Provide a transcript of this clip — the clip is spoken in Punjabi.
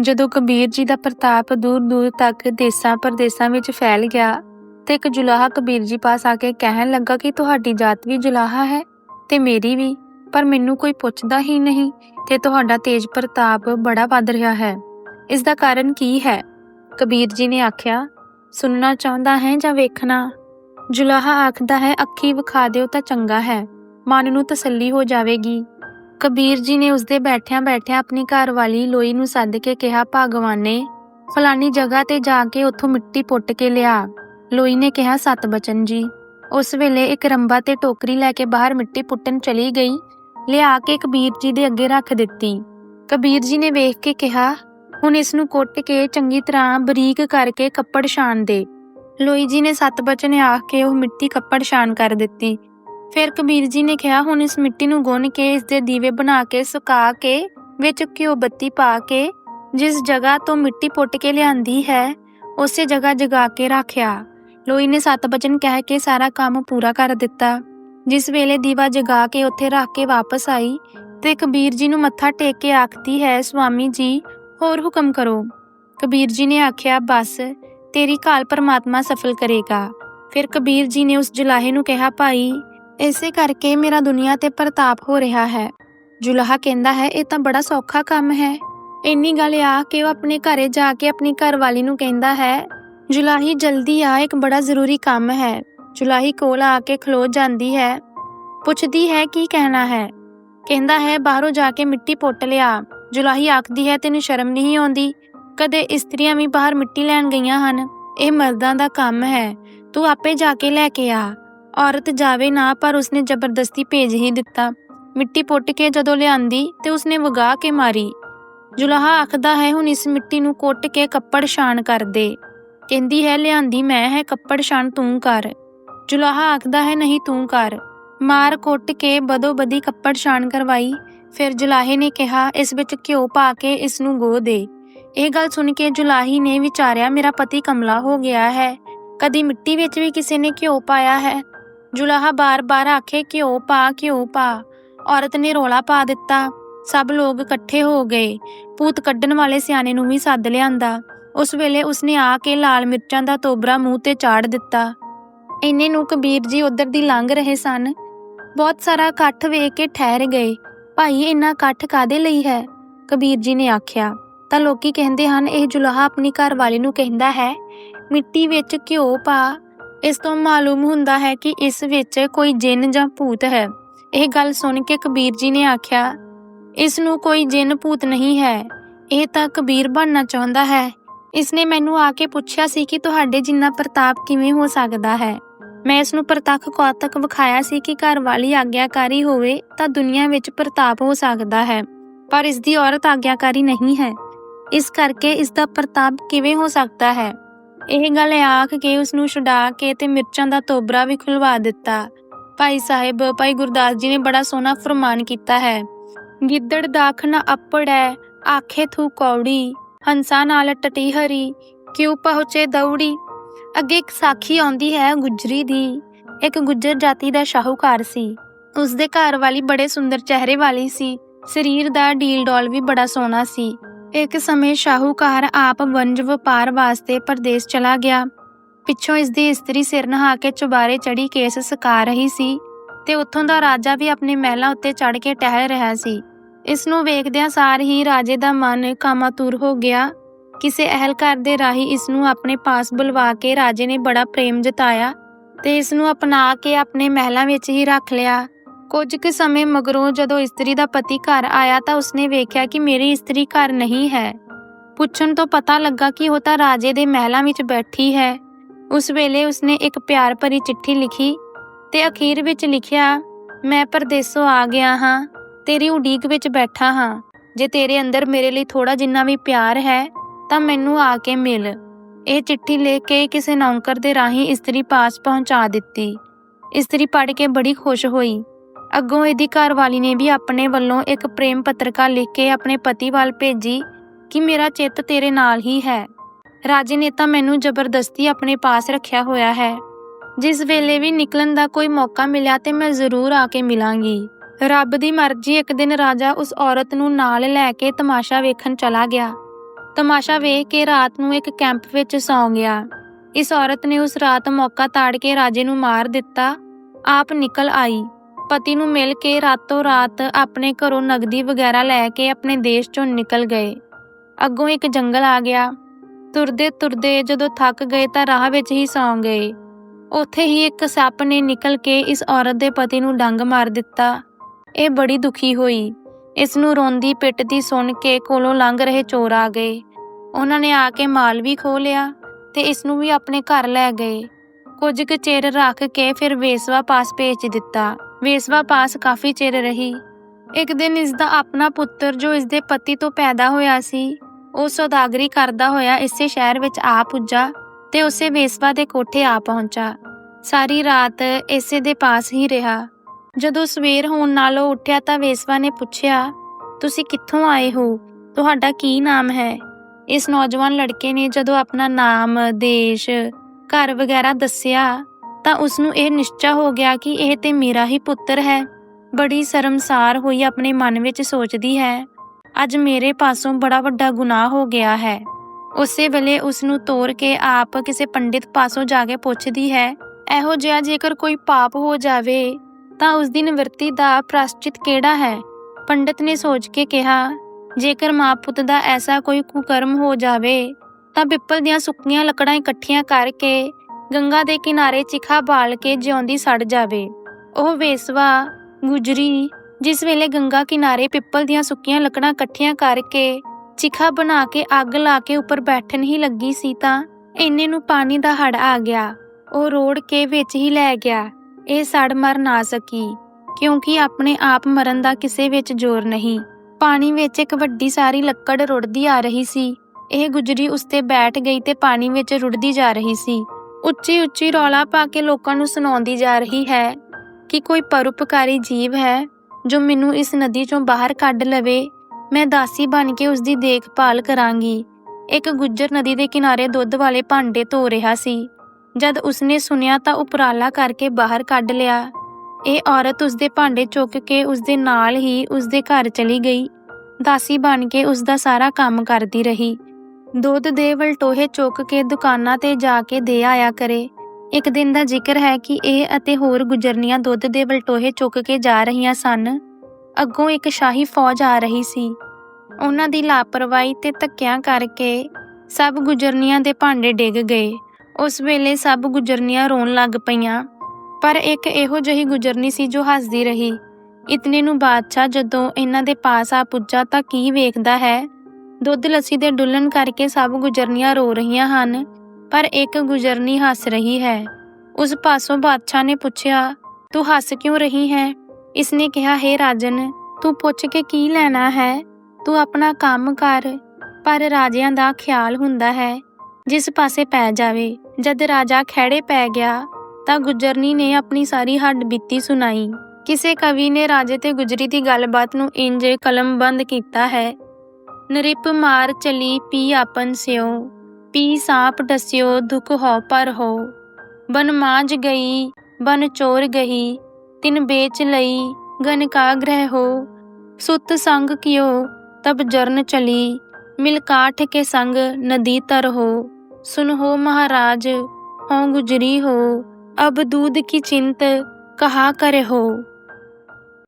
ਜਦੋਂ ਕਬੀਰ ਜੀ ਦਾ ਪ੍ਰਤਾਪ ਦੂਰ ਦੂਰ ਤੱਕ ਦੇਸਾਂ ਪਰਦੇਸਾਂ ਵਿੱਚ ਫੈਲ ਗਿਆ ਤੇ ਇੱਕ ਜੁਲਾਹਾ ਕਬੀਰ ਜੀ ਪਾਸ ਆ ਕੇ ਕਹਿਣ ਲੱਗਾ ਕਿ ਤੁਹਾਡੀ ਜਾਤ ਵੀ ਜੁਲਾਹਾ ਹੈ ਤੇ ਮੇਰੀ ਵੀ, ਪਰ ਮੈਨੂੰ ਕੋਈ ਪੁੱਛਦਾ ਹੀ ਨਹੀਂ ਤੇ ਤੁਹਾਡਾ ਤੇਜ ਪ੍ਰਤਾਪ ਬੜਾ ਵੱਧ ਰਿਹਾ ਹੈ। ਇਸ ਦਾ ਕਾਰਨ ਕੀ ਹੈ? ਕਬੀਰ ਜੀ ਨੇ ਆਖਿਆ, ਸੁਣਨਾ ਚਾਹੁੰਦਾ ਹੈ ਜਾਂ ਵੇਖਣਾ? ਜੁਲਾਹਾ ਆਖਦਾ ਹੈ, ਅੱਖੀ ਵਿਖਾ ਦਿਓ ਤਾਂ ਚੰਗਾ ਹੈ, ਮਨ ਨੂੰ ਤਸੱਲੀ ਹੋ ਜਾਵੇਗੀ। ਕਬੀਰ ਜੀ ਨੇ ਉਸਦੇ ਬੈਠਿਆਂ ਬੈਠਿਆਂ ਆਪਣੀ ਘਰ ਵਾਲੀ ਲੋਈ ਨੂੰ ਸੱਦ ਕੇ ਕਿਹਾ, ਭਗਵਾਨੇ ਫਲਾਨੀ ਜਗ੍ਹਾ ਤੇ ਜਾ ਕੇ ਉੱਥੋਂ ਮਿੱਟੀ ਪੁੱਟ ਕੇ ਲਿਆ। ਲੋਈ ਨੇ ਕਿਹਾ ਸਤ ਬਚਨ ਜੀ, ਉਸ ਵੇਲੇ ਇੱਕ ਰੰਬਾ ਤੇ ਟੋਕਰੀ ਲੈ ਕੇ ਬਾਹਰ ਮਿੱਟੀ ਪੁੱਟਣ ਚਲੀ ਗਈ। ਲਿਆ ਕੇ ਕਬੀਰ ਜੀ ਦੇ ਅੱਗੇ ਰੱਖ ਦਿੱਤੀ। ਕਬੀਰ ਜੀ ਨੇ ਵੇਖ ਕੇ ਕਿਹਾ, ਹੁਣ ਇਸ ਨੂੰ ਕੁੱਟ ਕੇ ਚੰਗੀ ਤਰ੍ਹਾਂ ਬਰੀਕ ਕਰਕੇ ਕੱਪੜ ਛਾਣ ਦੇ। ਲੋਈ ਜੀ ਨੇ ਸਤ ਬਚਨ ਆਖ ਕੇ ਉਹ ਮਿੱਟੀ ਕੱਪੜ ਛਾਣ ਕਰ ਦਿੱਤੀ। ਫਿਰ ਕਬੀਰ ਜੀ ਨੇ ਕਿਹਾ, ਹੁਣ ਇਸ ਮਿੱਟੀ ਨੂੰ ਗੁੰਨ ਕੇ, ਇਸ ਦੇ ਦੀਵੇ ਬਣਾ ਕੇ, ਸੁਕਾ ਕੇ, ਵਿੱਚ ਘਿਓ ਬੱਤੀ ਪਾ ਕੇ, ਜਿਸ ਜਗ੍ਹਾ ਤੋਂ ਮਿੱਟੀ ਪੁੱਟ ਕੇ ਲਿਆਂਦੀ ਹੈ, ਉਸੇ ਜਗ੍ਹਾ ਜਗਾ ਕੇ ਰੱਖਿਆ। ਲੋਈ ਨੇ ਸਤ ਬਚਨ ਕਹਿ ਕੇ ਸਾਰਾ ਕੰਮ ਪੂਰਾ ਕਰ ਦਿੱਤਾ। ਜਿਸ ਵੇਲੇ ਦੀਵਾ ਜਗਾ ਕੇ ਉੱਥੇ ਰੱਖ ਕੇ ਵਾਪਸ ਆਈ ਤੇ ਕਬੀਰ ਜੀ ਨੂੰ ਮੱਥਾ ਟੇਕ ਕੇ ਆਖਦੀ ਹੈ ਸੁਆਮੀ ਜੀ, ਹੋਰ ਹੁਕਮ ਕਰੋ। ਕਬੀਰ ਜੀ ਨੇ ਆਖਿਆ, ਬਸ, ਤੇਰੀ ਕਾਲ ਪਰਮਾਤਮਾ ਸਫਲ ਕਰੇਗਾ। ਫਿਰ ਕਬੀਰ ਜੀ ਨੇ ਉਸ ਜਲਾਹੇ ਨੂੰ ਕਿਹਾ, ਭਾਈ ਇਸੇ ਕਰਕੇ ਮੇਰਾ ਦੁਨੀਆ ਤੇ ਪ੍ਰਤਾਪ ਹੋ ਰਿਹਾ ਹੈ। ਜੁਲਾਹਾ ਕਹਿੰਦਾ ਹੈ, ਇਹ ਤਾਂ ਬੜਾ ਸੌਖਾ ਕੰਮ ਹੈ। ਇੰਨੀ ਗੱਲ ਆ ਕਿ ਉਹ ਆਪਣੇ ਘਰੇ ਜਾ ਕੇ ਆਪਣੀ ਘਰਵਾਲੀ ਨੂੰ ਕਹਿੰਦਾ ਹੈ, ਜੁਲਾਹੀ ਜਲਦੀ ਆ, ਇੱਕ ਬੜਾ ਜ਼ਰੂਰੀ ਕੰਮ ਹੈ। ਜੁਲਾਹੀ ਕੋਲ ਆ ਕੇ ਖਲੋ ਜਾਂਦੀ ਹੈ। ਪੁੱਛਦੀ ਹੈ, ਕੀ ਕਹਿਣਾ ਹੈ? ਕਹਿੰਦਾ ਹੈ, ਬਾਹਰੋਂ ਜਾ ਕੇ ਮਿੱਟੀ ਪੁੱਟ ਲਿਆ। ਜੁਲਾਹੀ ਆਖਦੀ ਹੈ, ਤੈਨੂੰ ਸ਼ਰਮ ਨਹੀਂ ਆਉਂਦੀ? ਕਦੇ ਇਸਤਰੀਆਂ ਵੀ ਬਾਹਰ ਮਿੱਟੀ ਲੈਣ ਗਈਆਂ ਹਨ। ਇਹ ਮਰਦਾਂ ਦਾ ਕੰਮ ਹੈ। ਤੂੰ ਆਪੇ ਜਾ ਕੇ ਲੈ ਕੇ ਆ। ਔਰਤ ਜਾਵੇ ਨਾ, ਪਰ ਉਸਨੇ ਜ਼ਬਰਦਸਤੀ ਭੇਜ ਹੀ ਦਿੱਤਾ। ਮਿੱਟੀ ਪੁੱਟ ਕੇ ਜਦੋਂ ਲਿਆਂਦੀ ਤੇ ਉਸਨੇ ਵਗਾ ਕੇ ਮਾਰੀ। ਜੁਲਾਹਾ ਆਖਦਾ ਹੈ, ਹੁਣ ਇਸ ਮਿੱਟੀ ਨੂੰ ਕੁੱਟ ਕੇ ਕੱਪੜ ਛਾਣ ਕਰ ਦੇ। ਕਹਿੰਦੀ ਹੈ, ਲਿਆਂਦੀ ਮੈਂ ਹੈ, ਕੱਪੜ ਛਾਣ ਤੂੰ ਕਰ। ਜੁਲਾਹਾ ਆਖਦਾ ਹੈ, ਨਹੀਂ, ਤੂੰ ਕਰ। ਮਾਰ ਕੁੱਟ ਕੇ ਬਦੋ ਬਦੀ ਕੱਪੜ ਛਾਣ ਕਰਵਾਈ। ਫਿਰ ਜੁਲਾਹੇ ਨੇ ਕਿਹਾ, ਇਸ ਵਿੱਚ ਘਿਓ ਪਾ ਕੇ ਇਸ ਨੂੰ ਗੋ ਦੇ। ਇਹ ਗੱਲ ਸੁਣ ਕੇ ਜੁਲਾਹੀ ਨੇ ਵਿਚਾਰਿਆ, ਮੇਰਾ ਪਤੀ ਕਮਲਾ ਹੋ ਗਿਆ ਹੈ। ਕਦੀ ਮਿੱਟੀ ਵਿੱਚ ਵੀ ਕਿਸੇ ਨੇ ਘਿਓ ਪਾਇਆ ਹੈ? ਜੁਲਾਹਾ ਬਾਰ-ਬਾਰ ਆਖੇ, ਘਿਓ ਪਾ ਘਿਓ ਪਾ। ਔਰਤ ਨੇ ਰੋਲਾ ਪਾ ਦਿੱਤਾ। ਸਭ ਲੋਕ ਇਕੱਠੇ ਹੋ ਗਏ। ਪੂਤ ਕੱਢਣ ਵਾਲੇ ਸਿਆਣੇ ਨੂੰ ਵੀ ਸੱਦ ਲਿਆਂਦਾ। ਉਸ ਵੇਲੇ ਉਸਨੇ ਆ ਕੇ ਲਾਲ ਮਿਰਚਾਂ ਦਾ ਤੋਬਰਾ ਮੂੰਹ ਤੇ ਚਾੜ ਦਿੱਤਾ। ਇੰਨੇ ਨੂੰ ਕਬੀਰ ਜੀ ਉਧਰ ਦੀ ਲੰਘ ਰਹੇ ਸਨ? ਬਹੁਤ ਸਾਰਾ ਇਕੱਠ ਵੇਖ ਕੇ ਠਹਿਰ ਗਏ। ਭਾਈ, ਇੰਨਾ ਇਕੱਠ ਕਾਦੇ ਲਈ ਹੈ? ਕਬੀਰ ਜੀ ਨੇ ਆਖਿਆ। ਤਾਂ ਲੋਕੀ ਕਹਿੰਦੇ ਹਨ, ਇਹ ਜੁਲਾਹਾ ਆਪਣੀ ਘਰ ਵਾਲੀ ਨੂੰ ਕਹਿੰਦਾ ਹੈ, ਮਿੱਟੀ ਵਿੱਚ ਘਿਓ ਪਾ ਇਸ ਤੋਂ ਮਾਲੂਮ ਹੁੰਦਾ ਹੈ ਕਿ ਇਸ ਵਿੱਚ ਕੋਈ ਜਿੰਨ ਜਾਂ ਭੂਤ ਹੈ। ਇਹ ਗੱਲ ਸੁਣ ਕੇ ਕਬੀਰ ਜੀ ਨੇ ਆਖਿਆ, ਇਸ ਨੂੰ ਕੋਈ ਜਿੰਨ ਭੂਤ ਨਹੀਂ ਹੈ। ਇਹ ਤਾਂ ਕਬੀਰ ਬਣਨਾ ਚਾਹੁੰਦਾ ਹੈ। ਇਸਨੇ ਮੈਨੂੰ ਆ ਕੇ ਪੁੱਛਿਆ ਸੀ ਕਿ ਤੁਹਾਡੇ ਜਿੰਨਾ ਪ੍ਰਤਾਪ ਕਿਵੇਂ ਹੋ ਸਕਦਾ ਹੈ। ਮੈਂ ਇਸ ਨੂੰ ਪ੍ਰਤੱਖ ਕੌਤਕ ਵਿਖਾਇਆ ਸੀ ਕਿ ਘਰ ਵਾਲੀ ਆਗਿਆਕਾਰੀ ਹੋਵੇ ਤਾਂ ਦੁਨੀਆ ਵਿੱਚ ਪ੍ਰਤਾਪ ਹੋ ਸਕਦਾ ਹੈ, ਪਰ ਇਸ ਦੀ ਔਰਤ ਆਗਿਆਕਾਰੀ ਨਹੀਂ ਹੈ। ਇਸ ਕਰਕੇ ਇਸ ਦਾ ਪ੍ਰਤਾਪ ਕਿਵੇਂ ਹੋ ਸਕਦਾ ਹੈ? ਇਹ ਗੱਲ ਆਖ ਕੇ ਉਸ ਨੂੰ ਛੁਡਾ ਕੇ ਤੇ ਮਿਰਚਾਂ ਦਾ ਤੋਬਰਾ ਵੀ ਖੁਲਵਾ ਦਿੱਤਾ। ਭਾਈ ਸਾਹਿਬ, ਭਾਈ ਗੁਰਦਾਸ ਜੀ ਨੇ ਬੜਾ ਸੋਹਣਾ ਫਰਮਾਨ ਕੀਤਾ ਹੈ। ਗਿੱਦੜ ਦਾਖ ਨਾ ਅੱਪੜੈ, ਆਖੇ ਥੂ ਕੌੜੀ, ਹੰਸਾ ਨਾਲ ਟਟੀ ਹਰੀ, ਕਿਉ ਪਹੁੰਚੇ ਦੌੜੀ? ਅੱਗੇ ਇੱਕ ਸਾਖੀ ਆਉਂਦੀ ਹੈ ਗੁਜਰੀ ਦੀ, ਇੱਕ ਗੁੱਜਰ ਜਾਤੀ ਦਾ ਸ਼ਾਹੂਕਾਰ ਸੀ। ਉਸ ਦੇ ਘਰ ਵਾਲੀ ਬੜੇ ਸੁੰਦਰ ਚਿਹਰੇ ਵਾਲੀ ਸੀ, ਸਰੀਰ ਦਾ ਡੀਲ ਡੋਲ ਵੀ ਬੜਾ ਸੋਹਣਾ ਸੀ। ਇੱਕ ਸਮੇਂ ਸ਼ਾਹੂਕਾਰ ਆਪ ਵਣਜ ਵਪਾਰ ਵਾਸਤੇ ਪਰਦੇਸ ਚਲਾ ਗਿਆ। ਪਿੱਛੋਂ ਇਸ ਦੀ ਇਸਤਰੀ ਸਿਰ ਨਹਾ ਕੇ ਚੁਬਾਰੇ ਚੜੀ ਕੇਸ ਸਕਾ ਰਹੀ ਸੀ ਤੇ ਉੱਥੋਂ ਦਾ ਰਾਜਾ ਵੀ ਆਪਣੇ ਮਹਿਲਾਂ ਉੱਤੇ ਚੜ ਕੇ ਟਹਿਲ ਰਿਹਾ ਸੀ। ਇਸ ਨੂੰ ਵੇਖਦਿਆਂ ਸਾਰ ਹੀ ਰਾਜੇ ਦਾ ਮਨ ਕਾਮਾਤੁਰ ਹੋ ਗਿਆ। ਕਿਸੇ ਅਹਲਕਾਰ ਦੇ ਰਾਹੀ ਇਸ ਨੂੰ ਆਪਣੇ ਪਾਸ ਬੁਲਵਾ ਕੇ ਰਾਜੇ ਨੇ ਬੜਾ ਪ੍ਰੇਮ ਜਤਾਇਆ ਤੇ ਇਸ ਨੂੰ ਅਪਣਾ ਕੇ ਆਪਣੇ ਮਹਿਲਾਂ ਵਿੱਚ ਹੀ ਰੱਖ ਲਿਆ। ਕੁਝ ਕੁ ਸਮੇਂ ਮਗਰੋਂ ਜਦੋਂ ਇਸਤਰੀ ਦਾ ਪਤੀ ਘਰ ਆਇਆ ਤਾਂ ਉਸਨੇ ਵੇਖਿਆ ਕਿ ਮੇਰੀ ਇਸਤਰੀ ਘਰ ਨਹੀਂ ਹੈ। ਪੁੱਛਣ ਤੋਂ ਪਤਾ ਲੱਗਾ ਕਿ ਉਹ ਤਾਂ ਰਾਜੇ ਦੇ ਮਹਿਲਾਂ ਵਿੱਚ ਬੈਠੀ ਹੈ। ਉਸ ਵੇਲੇ ਉਸਨੇ ਇੱਕ ਪਿਆਰ ਭਰੀ ਚਿੱਠੀ ਲਿਖੀ ਤੇ ਅਖੀਰ ਵਿੱਚ ਲਿਖਿਆ, ਮੈਂ ਪਰਦੇਸੋਂ ਆ ਗਿਆ ਹਾਂ, ਤੇਰੀ ਉਡੀਕ ਵਿੱਚ ਬੈਠਾ ਹਾਂ। ਜੇ ਤੇਰੇ ਅੰਦਰ ਮੇਰੇ ਲਈ ਥੋੜਾ ਜਿੰਨਾ ਵੀ ਪਿਆਰ ਹੈ, ਤਾਂ ਮੈਨੂੰ ਆ ਕੇ ਮਿਲ। ਇਹ ਚਿੱਠੀ ਲੈ ਕੇ ਕਿਸੇ ਨੌਕਰ ਦੇ ਰਾਹੀਂ ਇਸਤਰੀ ਪਾਸ ਪਹੁੰਚਾ ਦਿੱਤੀ। ਇਸਤਰੀ ਪੜ੍ਹ ਕੇ ਬੜੀ ਖੁਸ਼ ਹੋਈ। ਅੱਗੋਂ ਇਹਦੀ ਘਰਵਾਲੀ ਨੇ ਵੀ ਆਪਣੇ ਵੱਲੋਂ ਇੱਕ ਪ੍ਰੇਮ ਪੱਤਰਕਾ ਲਿਖ ਕੇ ਆਪਣੇ ਪਤੀ ਵੱਲ ਭੇਜੀ ਕਿ ਮੇਰਾ ਚਿੱਤ ਤੇਰੇ ਨਾਲ ਹੀ ਹੈ। ਰਾਜੇ ਨੇ ਤਾਂ ਮੈਨੂੰ ਜ਼ਬਰਦਸਤੀ ਆਪਣੇ ਪਾਸ ਰੱਖਿਆ ਹੋਇਆ ਹੈ। ਜਿਸ ਵੇਲੇ ਵੀ ਨਿਕਲਣ ਦਾ ਕੋਈ ਮੌਕਾ ਮਿਲਿਆ ਤੇ ਮੈਂ ਜ਼ਰੂਰ ਆ ਕੇ ਮਿਲਾਂਗੀ। ਰੱਬ ਦੀ ਮਰਜ਼ੀ ਇੱਕ ਦਿਨ ਰਾਜਾ ਉਸ ਔਰਤ ਨੂੰ ਨਾਲ ਲੈ ਕੇ ਤਮਾਸ਼ਾ ਵੇਖਣ ਚਲਾ ਗਿਆ। ਤਮਾਸ਼ਾ ਵੇਖ ਕੇ ਰਾਤ ਨੂੰ ਇੱਕ ਕੈਂਪ ਵਿੱਚ ਸੌਂ ਗਿਆ। ਇਸ ਔਰਤ ਨੇ ਉਸ ਰਾਤ ਮੌਕਾ ਤਾੜ ਕੇ ਰਾਜੇ ਨੂੰ ਮਾਰ ਦਿੱਤਾ। ਆਪ ਨਿਕਲ ਆਈ। ਪਤੀ ਨੂੰ ਮਿਲ ਕੇ ਰਾਤੋਂ ਰਾਤ ਆਪਣੇ ਘਰੋਂ ਨਗਦੀ ਵਗੈਰਾ ਲੈ ਕੇ ਆਪਣੇ ਦੇਸ਼ ਚੋਂ ਨਿਕਲ ਗਏ। ਅੱਗੋਂ ਇੱਕ ਜੰਗਲ ਆ ਗਿਆ। ਤੁਰਦੇ ਤੁਰਦੇ ਜਦੋਂ ਥੱਕ ਗਏ ਤਾਂ ਰਾਹ ਵਿੱਚ ਹੀ ਸੌਂ ਗਏ। ਉੱਥੇ ਹੀ ਇੱਕ ਸੱਪ ਨੇ ਨਿਕਲ ਕੇ ਇਸ ਔਰਤ ਦੇ ਪਤੀ ਨੂੰ ਡੰਗ ਮਾਰ ਦਿੱਤਾ। ਇਹ ਬੜੀ ਦੁਖੀ ਹੋਈ। ਇਸ ਨੂੰ ਰੋਂਦੀ ਪਿੱਟਦੀ ਸੁਣ ਕੇ ਕੋਲੋਂ ਲੰਘ ਰਹੇ ਚੋਰ ਆ ਗਏ। ਉਹਨਾਂ ਨੇ ਆ ਕੇ ਮਾਲ ਵੀ ਖੋਹ ਲਿਆ ਤੇ ਇਸ ਨੂੰ ਵੀ ਆਪਣੇ ਘਰ ਲੈ ਗਏ। ਕੁਝ ਕੁ ਚਿਰ ਰੱਖ ਕੇ ਫਿਰ ਵੇਸਵਾ ਪਾਸ ਭੇਜ ਦਿੱਤਾ। ਵੇਸਵਾ ਪਾਸ ਕਾਫੀ ਚਿਰ ਰਹੀ। ਇੱਕ ਦਿਨ ਇਸ ਦਾ ਆਪਣਾ ਪੁੱਤਰ ਜੋ ਇਸ ਦੇ ਪਤੀ ਤੋਂ ਪੈਦਾ ਹੋਇਆ ਸੀ, ਉਹ ਸੌਦਾਗਰੀ ਕਰਦਾ ਹੋਇਆ ਇਸੇ ਸ਼ਹਿਰ ਵਿੱਚ ਆ ਪੁੱਜਾ ਤੇ ਉਸੇ ਵੇਸਵਾ ਦੇ ਕੋਠੇ ਆ ਪਹੁੰਚਾ। ਸਾਰੀ ਰਾਤ ਇਸੇ ਦੇ ਪਾਸ ਹੀ ਰਿਹਾ। ਜਦੋਂ ਸਵੇਰ ਹੋਣ ਨਾਲ ਉਹ ਉੱਠਿਆ ਤਾਂ ਵੇਸਵਾ ਨੇ ਪੁੱਛਿਆ, ਤੁਸੀਂ ਕਿੱਥੋਂ ਆਏ ਹੋ? ਤੁਹਾਡਾ ਕੀ ਨਾਮ ਹੈ? ਇਸ ਨੌਜਵਾਨ ਲੜਕੇ ਨੇ ਜਦੋਂ ਆਪਣਾ ਨਾਮ, ਦੇਸ਼, ਘਰ ਵਗੈਰਾ ਦੱਸਿਆ ਤਾਂ ਉਸ ਨੂੰ ਇਹ ਨਿਸ਼ਚਾ ਹੋ ਗਿਆ ਕਿ ਇਹ ਤੇ ਮੇਰਾ ਹੀ ਪੁੱਤਰ ਹੈ। ਬੜੀ ਸ਼ਰਮਸਾਰ ਹੋਈ ਆਪਣੇ ਮਨ ਵਿੱਚ ਸੋਚਦੀ ਹੈ। ਅੱਜ ਮੇਰੇ ਪਾਸੋਂ ਬੜਾ ਵੱਡਾ ਗੁਨਾਹ ਹੋ ਗਿਆ ਹੈ। ਉਸੇ ਵੇਲੇ ਉਸ ਨੂੰ ਤੋੜ ਕੇ ਆਪ ਕਿਸੇ ਪੰਡਿਤ ਪਾਸੋਂ ਜਾ ਕੇ ਪੁੱਛਦੀ ਹੈ, ਇਹੋ ਜਿਹਾ ਜੇਕਰ ਕੋਈ ਪਾਪ ਹੋ ਜਾਵੇ, ਤਾਂ ਉਸ ਦੀ ਨਿਵਰਤੀ ਦਾ ਪ੍ਰਾਸ਼ਚਿਤ ਕਿਹੜਾ ਹੈ? ਪੰਡਿਤ ਨੇ ਸੋਚ ਕੇ ਕਿਹਾ, ਜੇਕਰ ਮਾਂ ਪੁੱਤ ਦਾ ਐਸਾ ਕੋਈ ਕੁਕਰਮ ਹੋ ਜਾਵੇ, ਤਾਂ ਪਿੱਪਲ ਦੀਆਂ ਸੁੱਕੀਆਂ ਲੱਕੜਾਂ ਇਕੱਠੀਆਂ ਕਰਕੇ ਗੰਗਾ ਦੇ ਕਿਨਾਰੇ ਚਿਖਾ ਬਾਲ ਕੇ ਜਿਉਂਦੀ ਸੜ ਜਾਵੇ। ਉਹ ਵੇਸਵਾ, ਗੁਜਰੀ, ਜਿਸ ਵੇਲੇ ਗੰਗਾ ਕਿਨਾਰੇ ਪਿੱਪਲ ਦੀਆਂ ਸੁੱਕੀਆਂ ਲੱਕੜਾਂ ਇਕੱਠੀਆਂ ਕਰਕੇ ਚਿਖਾ ਬਣਾ ਕੇ ਅੱਗ ਲਾ ਕੇ ਉੱਪਰ ਬੈਠਣ ਹੀ ਲੱਗੀ ਸੀ ਤਾਂ ਇੰਨੇ ਨੂੰ ਪਾਣੀ ਦਾ ਹੜ ਆ ਗਿਆ। ਉਹ ਰੋੜ ਕੇ ਵਿੱਚ ਹੀ ਲੈ ਗਿਆ। ਇਹ ਸੜ ਮਰ ਨਾ ਸਕੀ, ਕਿਉਂਕਿ ਆਪਣੇ ਆਪ ਮਰਨ ਦਾ ਕਿਸੇ ਵਿੱਚ ਜ਼ੋਰ ਨਹੀਂ। ਪਾਣੀ ਵਿੱਚ ਇੱਕ ਵੱਡੀ ਸਾਰੀ ਲੱਕੜ ਰੁੜਦੀ ਆ ਰਹੀ ਸੀ। ਇਹ ਗੁਜਰੀ ਉਸ ਤੇ ਬੈਠ ਗਈ ਤੇ ਪਾਣੀ ਵਿੱਚ ਰੁੜਦੀ ਜਾ ਰਹੀ ਸੀ। ਉੱਚੀ ਉੱਚੀ ਰੌਲਾ ਪਾ ਕੇ ਲੋਕਾਂ ਨੂੰ ਸੁਣਾਉਂਦੀ ਜਾ ਰਹੀ ਹੈ ਕਿ ਕੋਈ ਪਰਉਪਕਾਰੀ ਜੀਵ ਹੈ ਜੋ ਮੈਨੂੰ ਇਸ ਨਦੀ ਚੋਂ ਬਾਹਰ ਕੱਢ ਲਵੇ, ਮੈਂ ਦਾਸੀ ਬਣ ਕੇ ਉਸ ਦੀ ਦੇਖਭਾਲ ਕਰਾਂਗੀ। ਇੱਕ ਗੁੱਜਰ ਨਦੀ ਦੇ ਕਿਨਾਰੇ ਦੁੱਧ ਵਾਲੇ ਭਾਂਡੇ ਧੋ ਰਿਹਾ ਸੀ। ਜਦ ਉਸਨੇ ਸੁਨਿਆ ਤਾਂ ਉਪਰਾਲਾ ਕਰਕੇ ਬਾਹਰ ਕੱਢ ਲਿਆ। ਇਹ ਔਰਤ ਉਸਦੇ ਭਾਂਡੇ ਚੁੱਕ ਕੇ ਉਸਦੇ ਨਾਲ ਹੀ ਉਸਦੇ ਘਰ ਚਲੀ ਗਈ। ਦਾਸੀ ਬਣ ਕੇ ਉਸਦਾ ਸਾਰਾ ਕੰਮ ਕਰਦੀ ਰਹੀ। ਦੁੱਧ ਦੇ ਵਲਟੋਹੇ ਚੁੱਕ ਕੇ ਦੁਕਾਨਾਂ ਤੇ ਜਾ ਕੇ ਦੇ ਆਇਆ ਕਰੇ। ਇੱਕ ਦਿਨ ਦਾ ਜ਼ਿਕਰ ਹੈ ਕਿ ਇਹ ਅਤੇ ਹੋਰ ਗੁਜਰਨੀਆਂ ਦੁੱਧ ਦੇ ਵਲਟੋਹੇ ਚੁੱਕ ਕੇ ਜਾ ਰਹੀਆਂ ਸਨ। ਅੱਗੋਂ ਇੱਕ ਸ਼ਾਹੀ ਫੌਜ ਆ ਰਹੀ ਸੀ। ਉਹਨਾਂ ਦੀ ਲਾਪਰਵਾਹੀ ਤੇ ਧੱਕਿਆਂ ਕਰਕੇ ਸਭ ਗੁਜਰਨੀਆਂ ਦੇ ਭਾਂਡੇ ਡਿੱਗ ਗਏ। ਉਸ ਵੇਲੇ ਸਭ ਗੁਜਰਨੀਆਂ ਰੋਣ ਲੱਗ ਪਈਆਂ। ਪਰ ਇੱਕ ਇਹੋ ਜਿਹੀ ਗੁਜਰਨੀ ਸੀ ਜੋ ਹੱਸਦੀ ਰਹੀ। ਇਤਨੇ ਨੂੰ ਬਾਦਸ਼ਾਹ ਜਦੋਂ ਇਹਨਾਂ ਦੇ ਪਾਸ ਆ ਪੁੱਜਾ ਤਾਂ ਕੀ ਵੇਖਦਾ ਹੈ? ਦੁੱਧ ਲੱਸੀ ਦੇ ਡੁੱਲਣ ਕਰਕੇ ਸਭ ਗੁਜਰਨੀਆਂ ਰੋ ਰਹੀਆਂ ਹਨ, ਪਰ ਇੱਕ ਗੁਜਰਨੀ ਹੱਸ ਰਹੀ ਹੈ। ਉਸ ਪਾਸੋਂ ਬਾਦਸ਼ਾਹ ਨੇ ਪੁੱਛਿਆ, ਤੂੰ ਹੱਸ ਕਿਉਂ ਰਹੀ ਹੈ? ਇਸਨੇ ਕਿਹਾ, ਹੈ ਰਾਜਨ, ਤੂੰ ਪੁੱਛ ਕੇ ਕੀ ਲੈਣਾ ਹੈ? ਤੂੰ ਆਪਣਾ ਕੰਮ ਕਰ, ਪਰ ਰਾਜਿਆਂ ਦਾ ਖਿਆਲ ਹੁੰਦਾ ਹੈ। ਜਿਸ ਪਾਸੇ ਪੈ ਜਾਵੇ, ਜਦ ਰਾਜਾ ਖਹਿੜੇ ਪੈ ਗਿਆ, ਤਾਂ ਗੁਜਰਨੀ ਨੇ ਆਪਣੀ ਸਾਰੀ ਹੱਡ ਬੀਤੀ ਸੁਣਾਈ। ਕਿਸੇ ਕਵੀ ਨੇ ਰਾਜੇ ਤੇ ਗੁਜਰੀ ਦੀ ਗੱਲਬਾਤ ਨੂੰ ਇੰਜ ਕਲਮਬੰਦ ਕੀਤਾ ਹੈ। ਨ੍ਰਿਪ ਮਾਰ ਚਲੀ ਪੀ ਆਪਨ ਸਿਓ ਪੀ ਸਾਪ ਡਸਿਓ ਦੁਖ ਹੋ ਪਰ ਹੋ ਬਨ ਮਾਂਜ ਗਈ, ਬਨ ਚੋਰ ਗਈ, ਤਿਨ ਵੇਚ ਲਈ, ਗਨ ਕਾ ਗ੍ਰਹਿ ਹੋ। ਸੁਤ ਸੰਗ ਕਿਓ ਤਬ ਜਰਨ ਚਲੀ, ਮਿਲ ਕਾਠ ਕੇ ਸੰਗ ਨਦੀ ਤਰ ਹੋ। ਸੁਨ ਹੋ ਮਹਾਰਾਜ ਹੋ ਗੁਜਰੀ ਹੋ, ਅਬ ਦੂਧ ਕੀ ਚਿੰਤ ਕਹਾ ਕਰੇ ਹੋ।